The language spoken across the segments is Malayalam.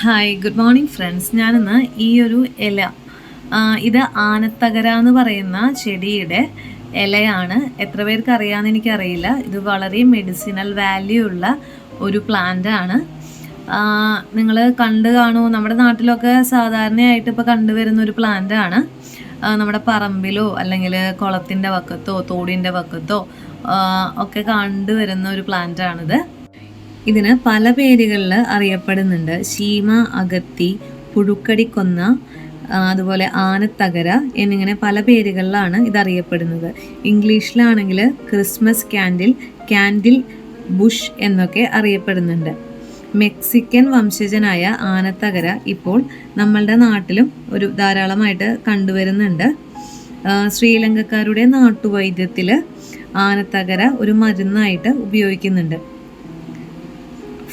ഹായ് ഗുഡ് മോർണിംഗ് ഫ്രണ്ട്സ് ഞാനിന്ന് ഈ ഒരു ഇല ഇത് ആനത്തകര എന്ന് പറയുന്ന ചെടിയുടെ ഇലയാണ്. എത്ര പേർക്ക് അറിയാമെന്ന് എനിക്കറിയില്ല. ഇത് വളരെ മെഡിസിനൽ വാല്യൂ ഉള്ള ഒരു പ്ലാന്റ് ആണ്. നിങ്ങൾ കണ്ടു കാണുമോ നമ്മുടെ നാട്ടിലൊക്കെ സാധാരണയായിട്ട് ഇപ്പോൾ കണ്ടുവരുന്ന ഒരു പ്ലാന്റ് ആണ്. നമ്മുടെ പറമ്പിലോ അല്ലെങ്കിൽ കുളത്തിന്റെ വക്കത്തോ തോടിന്റെ വക്കത്തോ ഒക്കെ കണ്ടുവരുന്ന ഒരു പ്ലാന്റ് ആണിത്. ഇതിന് പല പേരുകളിൽ അറിയപ്പെടുന്നുണ്ട്. ശീമ അഗത്തി പുഴുക്കടിക്കൊന്ന അതുപോലെ ആനത്തകര എന്നിങ്ങനെ പല പേരുകളിലാണ് ഇതറിയപ്പെടുന്നത് ഇംഗ്ലീഷിലാണെങ്കിൽ ക്രിസ്മസ് കാൻഡിൽ കാൻഡിൽ ബുഷ് എന്നൊക്കെ അറിയപ്പെടുന്നുണ്ട്. മെക്സിക്കൻ വംശജനായ ആനത്തകര ഇപ്പോൾ നമ്മളുടെ നാട്ടിലും ഒരു ധാരാളമായിട്ട് കണ്ടുവരുന്നുണ്ട്. ശ്രീലങ്കക്കാരുടെ നാട്ടുവൈദ്യത്തിൽ ആനത്തകര ഒരു മരുന്നായിട്ട് ഉപയോഗിക്കുന്നുണ്ട്.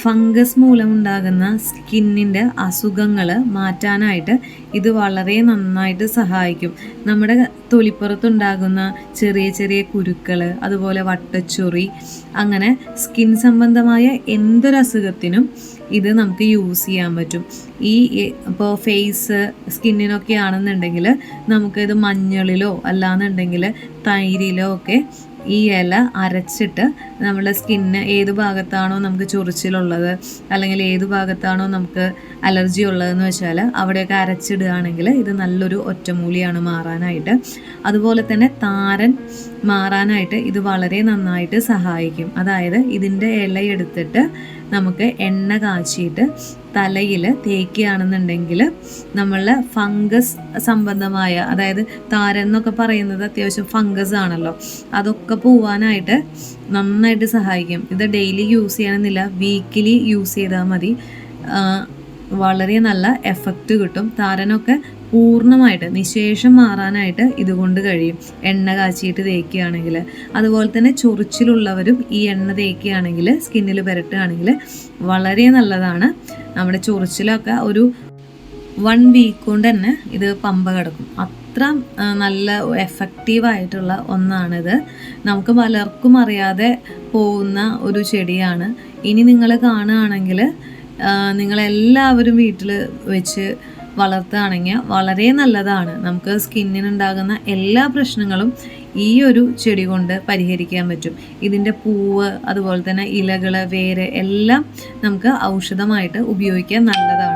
ഫംഗസ് മൂലമുണ്ടാകുന്ന സ്കിന്നിന്റെ അസുഖങ്ങൾ മാറ്റാനായിട്ട് ഇത് വളരെ നന്നായിട്ട് സഹായിക്കും. നമ്മുടെ തൊലിപ്പുറത്തുണ്ടാകുന്ന ചെറിയ ചെറിയ കുരുക്കൾ അതുപോലെ വട്ടച്ചൊറി അങ്ങനെ സ്കിൻ സംബന്ധമായ എന്തൊരു അസുഖത്തിനും ഇത് നമുക്ക് യൂസ് ചെയ്യാൻ പറ്റും. ഈ ഇപ്പോൾ ഫേസ് സ്കിന്നിനൊക്കെ ആണെന്നുണ്ടെങ്കിൽ നമുക്കിത് മഞ്ഞളിലോ അല്ലാന്നുണ്ടെങ്കിൽ തൈരിലോ ഒക്കെ ഈ ഇല അരച്ചിട്ട് നമ്മുടെ സ്കിന്ന് ഏത് ഭാഗത്താണോ നമുക്ക് ചൊറിച്ചിലുള്ളത് അല്ലെങ്കിൽ ഏത് ഭാഗത്താണോ നമുക്ക് അലർജി ഉള്ളതെന്ന് വെച്ചാൽ അവിടെയൊക്കെ അരച്ചിടുകയാണെങ്കിൽ ഇത് നല്ലൊരു ഒറ്റമൂലിയാണ് മാറാനായിട്ട്. അതുപോലെ തന്നെ താരൻ മാറാനായിട്ട് ഇത് വളരെ നന്നായിട്ട് സഹായിക്കും. അതായത് ഇതിന്റെ ഇല എടുത്തിട്ട് നമുക്ക് എണ്ണ കാച്ചിയിട്ട് തലയിൽ തേക്കുകയാണെന്നുണ്ടെങ്കിൽ നമ്മളുടെ ഫംഗസ് സംബന്ധമായ അതായത് താരൻ എന്നൊക്കെ പറയുന്നത് അത്യാവശ്യം ഫംഗസ് ആണല്ലോ. അതൊക്കെ പോവാനായിട്ട് നന്നായിട്ട് സഹായിക്കും. ഇത് ഡെയിലി യൂസ് ചെയ്യണമെന്നില്ല. വീക്കിലി യൂസ് ചെയ്താൽ മതി. വളരെ നല്ല എഫക്റ്റ് കിട്ടും. താരനൊക്കെ പൂർണമായിട്ട് നിശേഷം മാറാനായിട്ട് ഇതുകൊണ്ട് കഴിയും. എണ്ണ കാച്ചിയിട്ട് തേക്കുകയാണെങ്കിൽ അതുപോലെ തന്നെ ചൊറിച്ചിലുള്ളവരും ഈ എണ്ണ തേക്കുകയാണെങ്കിൽ സ്കിന്നിൽ പുരട്ടുകയാണെങ്കിൽ വളരെ നല്ലതാണ്. നമ്മുടെ ചൊറിച്ചിലൊക്കെ ഒരു വൺ വീക്ക് കൊണ്ട് തന്നെ ഇത് പമ്പ കിടക്കും. അത്ര നല്ല എഫക്റ്റീവായിട്ടുള്ള ഒന്നാണിത്. നമുക്ക് പലർക്കും അറിയാതെ പോകുന്ന ഒരു ചെടിയാണ്. ഇനി നിങ്ങൾ കാണുകയാണെങ്കിൽ നിങ്ങളെല്ലാവരും വീട്ടിൽ വെച്ച് വളർത്തുകയാണെങ്കിൽ വളരെ നല്ലതാണ്. നമുക്ക് സ്കിന്നിനുണ്ടാകുന്ന എല്ലാ പ്രശ്നങ്ങളും ഈ ഒരു ചെടി കൊണ്ട് പരിഹരിക്കാൻ പറ്റും. ഇതിന്റെ പൂവ് അതുപോലെ തന്നെ ഇലകൾ വേര് എല്ലാം നമുക്ക് ഔഷധമായിട്ട് ഉപയോഗിക്കാൻ നല്ലതാണ്.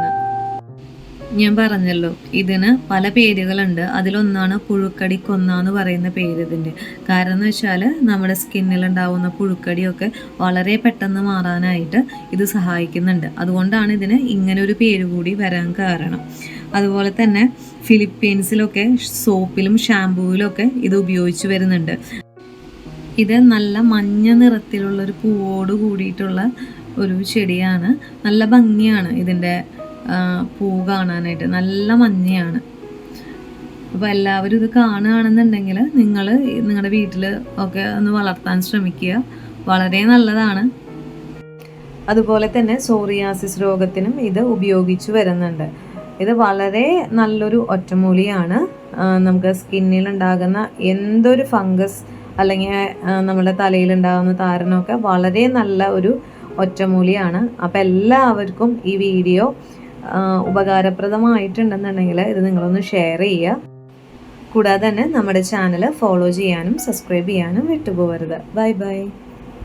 ഞാൻ പറഞ്ഞല്ലോ ഇതിന് പല പേരുകളുണ്ട്. അതിലൊന്നാണ് പുഴുക്കടി കൊന്ന എന്ന് പറയുന്ന പേര് ഇതിന്റെ. കാരണം എന്ന് വെച്ചാൽ നമ്മുടെ സ്കിന്നിലുണ്ടാവുന്ന പുഴുക്കടിയൊക്കെ വളരെ പെട്ടെന്ന് മാറാനായിട്ട് ഇത് സഹായിക്കുന്നുണ്ട്. അതുകൊണ്ടാണ് ഇതിന് ഇങ്ങനെ ഒരു പേര് കൂടി വരാൻ കാരണം. അതുപോലെ തന്നെ ഫിലിപ്പീൻസിലൊക്കെ സോപ്പിലും ഷാമ്പുവിലൊക്കെ ഇത് ഉപയോഗിച്ച് വരുന്നുണ്ട്. ഇത് നല്ല മഞ്ഞ നിറത്തിലുള്ള ഒരു പൂവോട് കൂടിയിട്ടുള്ള ഒരു ചെടിയാണ്. നല്ല ഭംഗിയാണ് ഇതിന്റെ പൂ കാണാനായിട്ട് നല്ല മഞ്ഞയാണ്. അപ്പോൾ എല്ലാവരും ഇത് കാണുകയാണെന്നുണ്ടെങ്കിൽ നിങ്ങൾ നിങ്ങളുടെ വീട്ടിൽ ഒക്കെ ഒന്ന് വളർത്താൻ ശ്രമിക്കുക. വളരെ നല്ലതാണ്. അതുപോലെ തന്നെ സോറിയാസിസ് രോഗത്തിനും ഇത് ഉപയോഗിച്ചു വരുന്നുണ്ട്. ഇത് വളരെ നല്ലൊരു ഒറ്റമൂലിയാണ്. നമുക്ക് സ്കിന്നിൽ ഉണ്ടാകുന്ന എന്തൊരു ഫംഗസ് അല്ലെങ്കിൽ നമ്മുടെ തലയിലുണ്ടാകുന്ന താരനൊക്കെ വളരെ നല്ല ഒരു ഒറ്റമൂലിയാണ്. അപ്പോൾ എല്ലാവർക്കും ഈ വീഡിയോ ഉപകാരപ്രദമായിട്ടുണ്ടെന്നുണ്ടെങ്കിൽ ഇത് നിങ്ങളൊന്ന് ഷെയർ ചെയ്യുക. കൂടാതെ തന്നെ നമ്മുടെ ചാനൽ ഫോളോ ചെയ്യാനും സബ്സ്ക്രൈബ് ചെയ്യാനും വിട്ടുപോകരുത്. Bye bye